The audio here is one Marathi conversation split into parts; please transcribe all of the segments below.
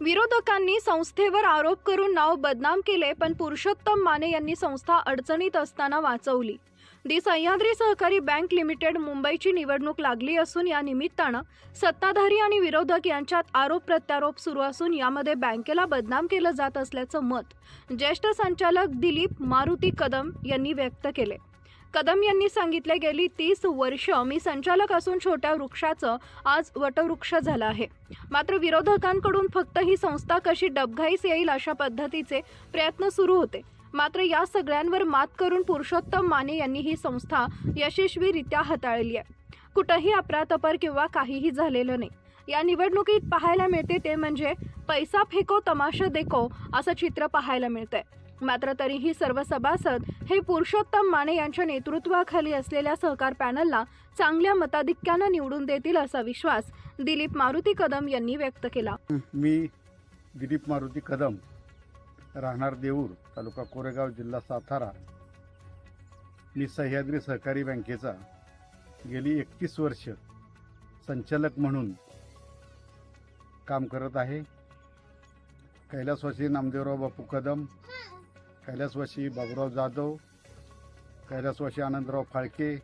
विरोधकांनी संस्थेवर आरोप करून नाव बदनाम केले पण पुरुषोत्तम माने यांनी संस्था अडचणीत असताना वाचवली. दी सह्याद्री सहकारी बँक लिमिटेड मुंबईची निवडणूक लागली असून या निमित्तानं सत्ताधारी आणि विरोधक यांच्यात आरोप प्रत्यारोप सुरू असून यामध्ये बँकेला बदनाम केलं जात असल्याचं मत ज्येष्ठ संचालक दिलीप मारुती कदम यांनी व्यक्त केले. कदम यांनी सांगितले गेली तीस वर्ष मी संचालक असून छोट्या वृक्षाचं आज वटवृक्ष झालं आहे. मात्र विरोधकांकडून फक्त ही संस्था कशी डबघाईस येईल अशा पद्धतीचे प्रयत्न सुरू होते. मात्र या सगळ्यांवर मात करून पुरुषोत्तम माने यांनी ही संस्था यशस्वीरित्या हाताळली आहे. कुठंही अपरातपर किंवा काहीही झालेलं नाही. या निवडणुकीत पाहायला मिळते ते म्हणजे पैसा फेको तमाशा देखो असं चित्र पाहायला मिळतंय. मात्र तरीही सर्व सभासद हे पुरुषोत्तम माने यांच्या नेतृत्वाखाली असलेल्या सहकार पॅनलला चांगल्या मताधिक्यानं निवडून देतील असा विश्वास दिलीप मारुती कदम यांनी व्यक्त केला. मी दिलीप मारुती कदम राहणार देऊर तालुका कोरेगाव जिल्हा सातारा मी सह्याद्री सहकारी बँकेचा गेली एकतीस वर्ष संचालक म्हणून काम करत आहे. कैलासवासी नामदेवराव बापू कदम कैलासवासी बाबूराव जाधव कैलासवासी आनंदराव फाळके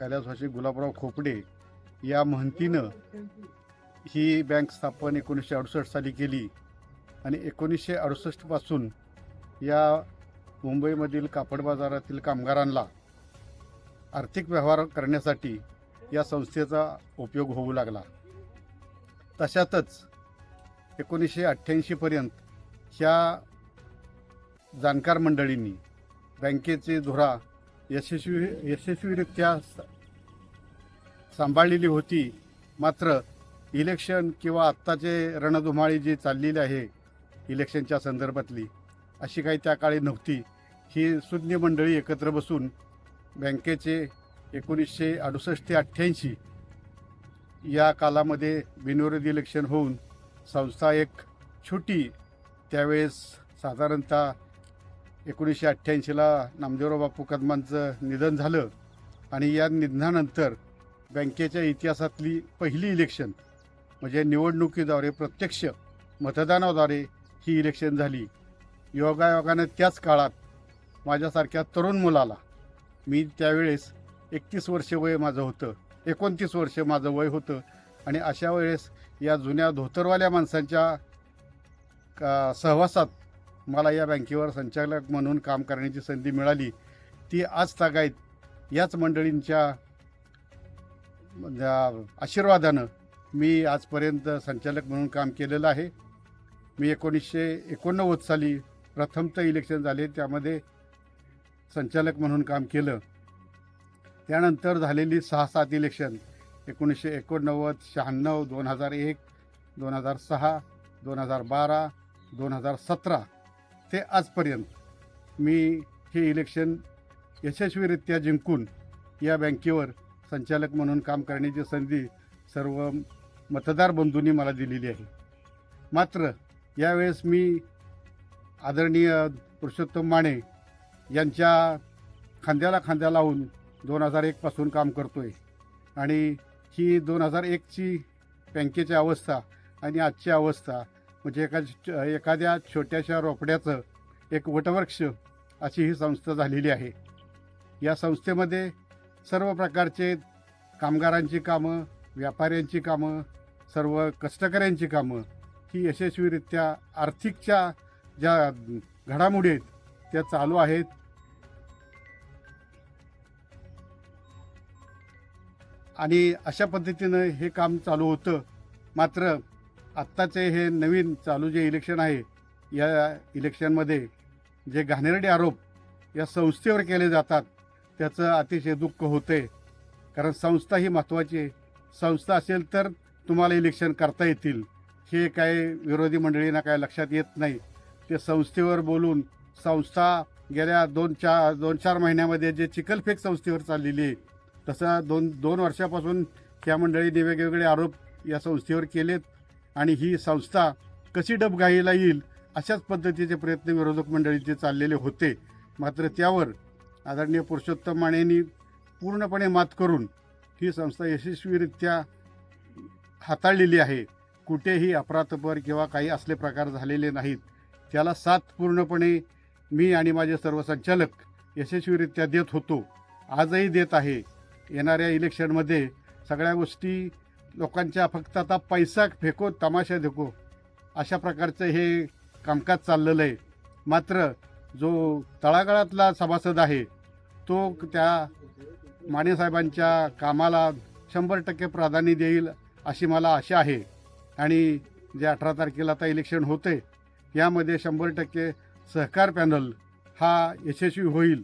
कैलासवासी गुलाबराव खोपडे या म्हणतीनं ही बँक स्थापन एकोणीसशे अडुसष्ट साली केली. आणि एकोणीसशे अडुसष्टपासून या मुंबईमधील कापड बाजारातील कामगारांना आर्थिक व्यवहार करण्यासाठी या संस्थेचा उपयोग होऊ लागला. तशातच एकोणीसशे अठ्ठ्याऐंशीपर्यंत ह्या जाणकार मंडळींनी बँकेचे धुरा यशस्वी यशस्वीरित्या सांभाळलेली होती. मात्र इलेक्शन किंवा आत्ताचे रणधुमाळी जी चाललेली आहे इलेक्शनच्या संदर्भातली अशी काही त्या काळी नव्हती. ही सुज्ञ मंडळी एकत्र बसून बँकेचे एकोणीसशे अडुसष्ट ते अठ्ठ्याऐंशी या कालामध्ये बिनविरोधी इलेक्शन होऊन संस्था एक छोटी त्यावेळेस साधारणतः एकोणीसशे अठ्ठ्याऐंशीला नामदेवराव बापू कदमांचं निधन झालं आणि या निधनानंतर बँकेच्या इतिहासातली पहिली इलेक्शन म्हणजे निवडणुकीद्वारे प्रत्यक्ष मतदानाद्वारे ही इलेक्शन झाली. योगायोगानं त्याच काळात माझ्यासारख्या तरुण मुलाला मी त्यावेळेस एकतीस वर्ष वय माझं होतं एकोणतीस वर्ष माझं वय होतं आणि अशा वेळेस या जुन्या धोतरवाल्या माणसांच्या का सहवासात मला या बँकेवर संचालक म्हणून काम करण्याची संधी मिळाली ती आज तागायत. याच मंडळींच्या आशीर्वादानं मी आजपर्यंत संचालक म्हणून काम केलेलं आहे. मी एकोणीसशे एकोणनव्वद साली प्रथमतः इलेक्शन झाले त्यामध्ये संचालक म्हणून काम केलं. त्यानंतर झालेली सहा सात इलेक्शन एकोणीसशे एकोणनव्वद शहाण्णव दोन हजार एक दोन हजार सहा दोन हजार बारा दोन हजार सतरा. ते आजपर्यंत मी हे इलेक्शन यशस्वीरित्या जिंकून या बँकेवर संचालक म्हणून काम करण्याची संधी सर्व मतदार बंधूंनी मला दिलेली आहे. मात्र यावेळेस मी आदरणीय पुरुषोत्तम माने यांच्या खांद्याला खांद्या लावून दोन हजार एकपासून काम करतो आहे आणि ही दोन हजार एकची बँकेची अवस्था आणि आजची अवस्था म्हणजे एका एखाद्या छोट्याशा रोपड्याचं एक वटवृक्ष अशी ही संस्था झालेली आहे. या संस्थेमध्ये सर्व प्रकारचे कामगारांची कामं व्यापाऱ्यांची कामं सर्व कष्टकऱ्यांची कामं ही यशस्वीरित्या आर्थिकच्या ज्या घडामोडी आहेत त्या चालू आहेत. आणि अशा पद्धतीनं हे काम चालू होतं. मात्र आत्ताचे हे नवीन चालू जे इलेक्शन आहे या इलेक्शनमध्ये जे घाणेरडे आरोप या संस्थेवर केले जातात त्याचं अतिशय दुःख होते कारण संस्था ही महत्त्वाची आहे. संस्था असेल तर तुम्हाला इलेक्शन करता येतील. हे काय विरोधी मंडळींना काय लक्षात येत नाही. ते संस्थेवर बोलून संस्था गेल्या दोन चार दोन चार महिन्यामध्ये जे चिखलफेक संस्थेवर चाललेली आहे तसं दोन दोन वर्षापासून त्या मंडळींनी वेगवेगळे आरोप या संस्थेवर केलेत. आणि ही संस्था कशी डबघाईला येईल अशाच पद्धतीचे प्रयत्न विरोधक मंडळीचे चाललेले होते. मात्र त्यावर आदरणीय पुरुषोत्तम मानेंनी पूर्णपणे मात करून ही संस्था यशस्वीरित्या हाताळलेली आहे. कुठेही अपरातपर किंवा काही असले प्रकार झालेले नाहीत. त्याला साथ पूर्णपणे मी आणि माझे सर्व संचालक यशस्वीरित्या देत होतो. आजही देत आहे. येणाऱ्या इलेक्शनमध्ये सगळ्या गोष्टी लोकांच्या फक्त आता पैसा फेको तमाशा देखो. अशा प्रकारचं हे कामकाज चाललेलं आहे. मात्र जो तळागाळातला सभासद आहे तो त्या मानेसाहेबांच्या कामाला शंभर टक्के प्राधान्य देईल अशी मला आशा आहे. आणि जे अठरा तारखेला आता इलेक्शन होते यामध्ये शंभर टक्के सहकार पॅनल हा यशस्वी होईल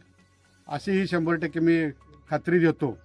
अशीही शंभर टक्के मी खात्री देतो.